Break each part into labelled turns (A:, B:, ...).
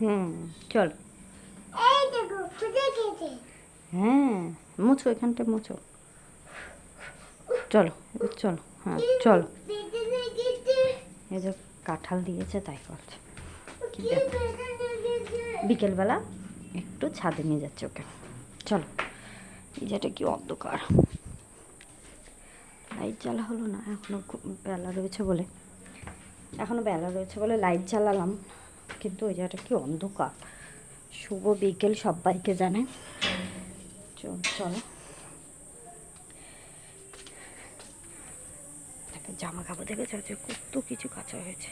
A: হুম চল। হ্যাঁ মুছো এখানটা মুছো। চলো চলো হ্যাঁ চলো। এই যে কাঁঠাল দিয়েছে তাই করছে বিকেলবেলা একটু ছাদে নিয়ে যাচ্ছে ওকে। চলো এই যেটা কি অন্ধকার। লাইট জ্বালা হলো না এখনও খুব বেলা রয়েছে বলে। এখনও বেলা রয়েছে বলে লাইট জ্বালালাম। কিন্তু ওই জায়গাটা কি অন্ধকার। শুভ বিকেল সবাইকে জানাই। চল চলো। জামা কাপড় দেখেছ যে কত কিছু কাঁচা হয়েছে।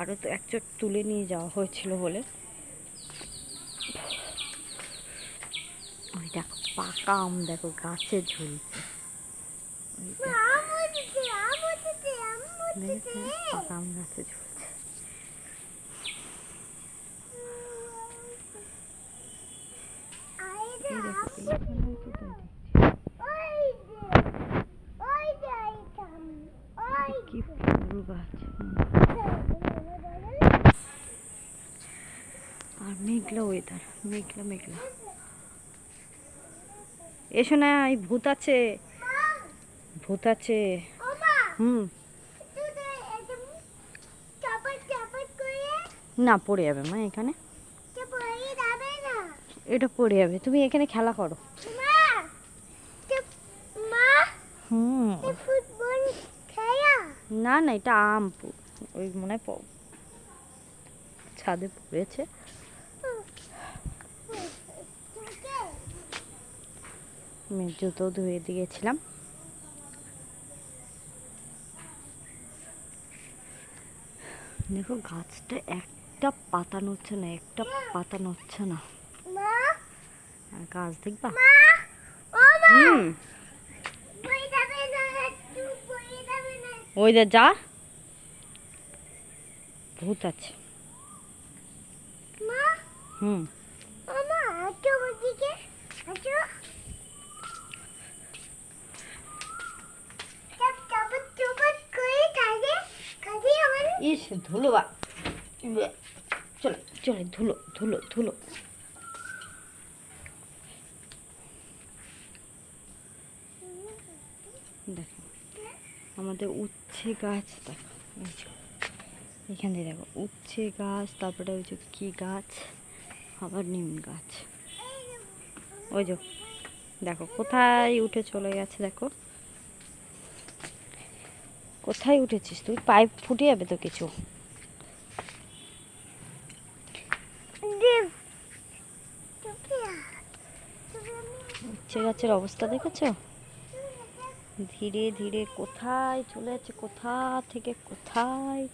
A: আরও তো একচোট তুলে নিয়ে যাওয়া হয়েছিল বলে। ওই দেখো পাকা আম দেখো গাছে ঝুলছে। দেখো, পাকা আম গাছে ঝুলছে
B: আই
A: এই
B: দে
A: দেখো
B: আমো
A: এইখানেও তো তাই দেখছি।
B: ওই দে ওই দে আইতাম ওই
A: কি ফুল গাছ হুম। আর মেঘলা ওয়েদার মেঘলা মেঘলা। এসো না এই ভূত আছে। ভূত আছে। হুম। না পড়ে যাবে মা এখানে। এটা পড়ে যাবে। তুমি এখানে খেলা করো। হুম। না না এটা আম ওই মনে হয় ছাদে পড়েছে আমি জুতো ধুয়ে দিয়েছিলাম। দেখো গাছটা একটা পাতা নড়ছে না একটা পাতা নড়ছে না। গাছ দেখবা? হুম। ওই দে যা। ভূত আছে। হুম
B: ও মা আছো ওদিকে আছো চাপ চাপাত চাপাত করে কাজে কাজে আমার
A: ইস ধুলো বা। ইয়ে, চলে চলে ধুলো ধুলো ধুলো। দেখো আমাদের উচ্ছে গাছ দেখো এখান দেখো উচ্ছে গাছ তারপরে ওই যে কি গাছ? আবার নিম গাছ। ওই যে দেখো কোথায় উঠে চলে গেছে দেখো। কোথায় উঠেছিস তুই? পাইপ ফুটে যাবে তো কিছু। গাছের অবস্থা দেখেছ? ধীরে ধীরে কোথায় চলে যাচ্ছে? কোথা থেকে কোথায়?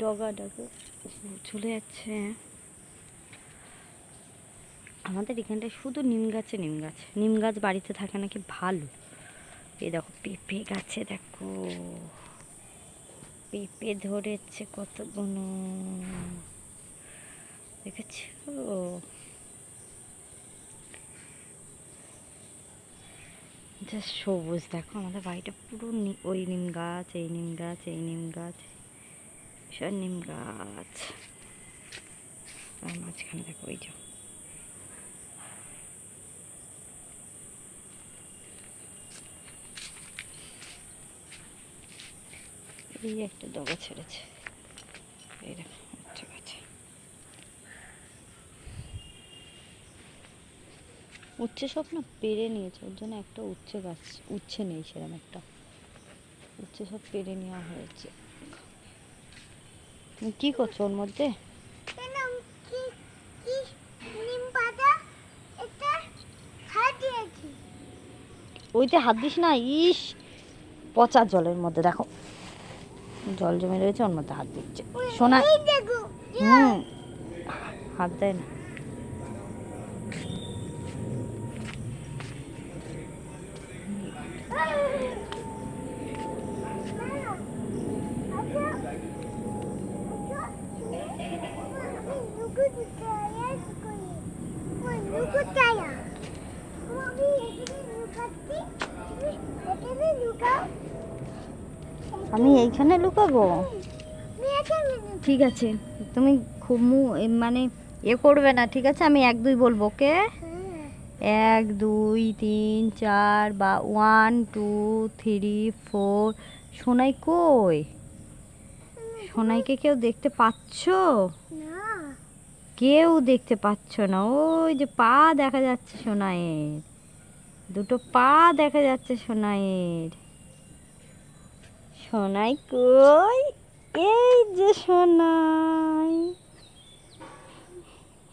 A: ডগা ডগা চলে যাচ্ছে। আমাদের এখানটায় শুধু নিম গাছে নিম গাছ। নিম গাছ বাড়িতে থাকে নাকি ভালো। এই দেখো পেঁপে গাছে, দেখো। পেঁপে ধরেছে কতগুলো দেখেছ? জাস্ট সবুজ, দেখো আমাদের বাড়িটা পুরো ওই নিম গাছ, এই নিম গাছ, এই নিম গাছ সব নিম গাছ। আর মাঝখানে দেখো ওই যে এই একটা ডগা ছেড়েছে। এই দেখো উচ্ছে গাছে উচ্ছে সব না পেরে নিয়েছে ওর জন্য একটা উচ্ছে গাছ উচ্ছে নেই সেরকম একটা। উচ্ছে সব পেরে নেওয়া হয়েছে। তুমি কি করছ ওর মধ্যে? ওইতে হাত দিস না ইস পচা জলের মধ্যে দেখো। জল জমে রয়েছে ওর মধ্যে হাত দিচ্ছে সোনা হুম হাত দেয় না আমি এইখানে লুকাবো? ঠিক আছে তুমি খুব মানে এ করবে না ঠিক আছে? আমি এক দুই বলব ওকে?
B: হ্যাঁ।
A: এক দুই তিন চার বা one two three four. Sonai কই? সোনাইকে কেউ দেখতে পাচ্ছো? কেউ দেখতে পাচ্ছ না ওই যে পা দেখা যাচ্ছে সোনাইয়ের। দুটো পা দেখা যাচ্ছে সোনাইয়ের। সোনাই কই? এই যে সোনাই।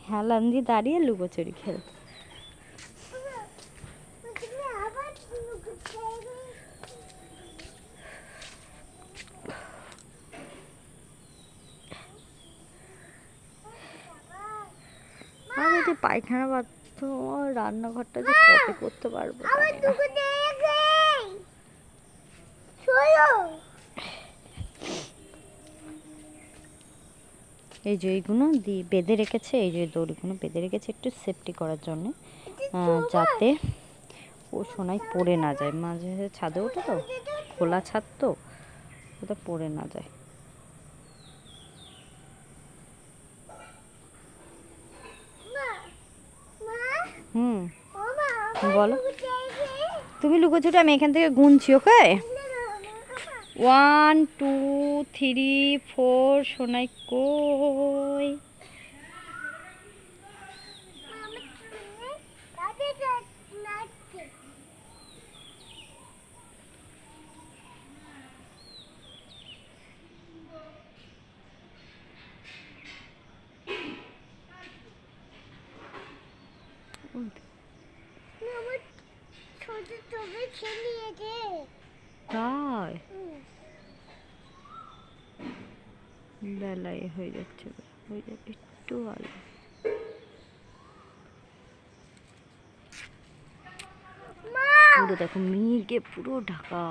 A: হেলান দিয়ে দাঁড়িয়ে লুকোচুরি খেল
B: লুকো খেলবে
A: আমি যে পায়খানা আর রান্নাঘরটা যে করতে পারব
B: আবার
A: জানি না।
B: দুটো দেখে চলো
A: এই যে এইগুলো দিয়ে বেঁধে রেখেছে এই যে দড়িগুলো বেঁধে রেখেছে একটু সেফটি করার জন্য যাতে ও সোনায় পড়ে না যায়। মাঝে মাঝে ছাদে ওঠে তো? খোলা ছাদ তো? ওটা পড়ে না যায়। হুম। বলো। তুমি লুকোছুটি আমি এখান থেকে গুনছি okay? One two three four Sonai কই?
B: ছোট খেলিয়েছে
A: তাই? বেলায় হয়ে যাচ্ছে হয়ে যাবে একটু আলো পুরো দেখো মেঘে পুরো ঢাকা।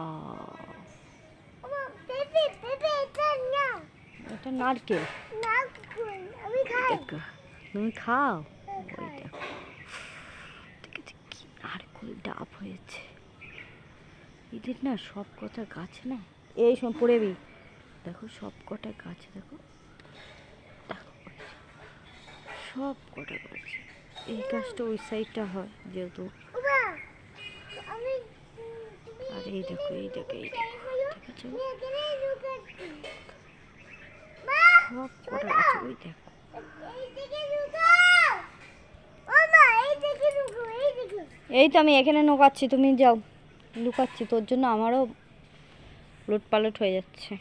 B: এটা
A: নারকেল? তুমি খাও? ওই দেখো। দেখেছি কি নারকেল ডাব হয়েছে? এদের না সব কথা গাছে না এই সব পড়েবি দেখো, সব কটা গাছ দেখো। সব কটা গাছ। এই গাছটা ওই সাইডটা হয় যেহেতু। আর এই দেখো এই দেখো এই দেখো সব কটা গাছ, ওই দেখো। এই তো আমি এখানে নোকাচ্ছি তুমি যাও। লুকাচ্ছি, তোর জন্য আমারও লুটপালট হয়ে যাচ্ছে।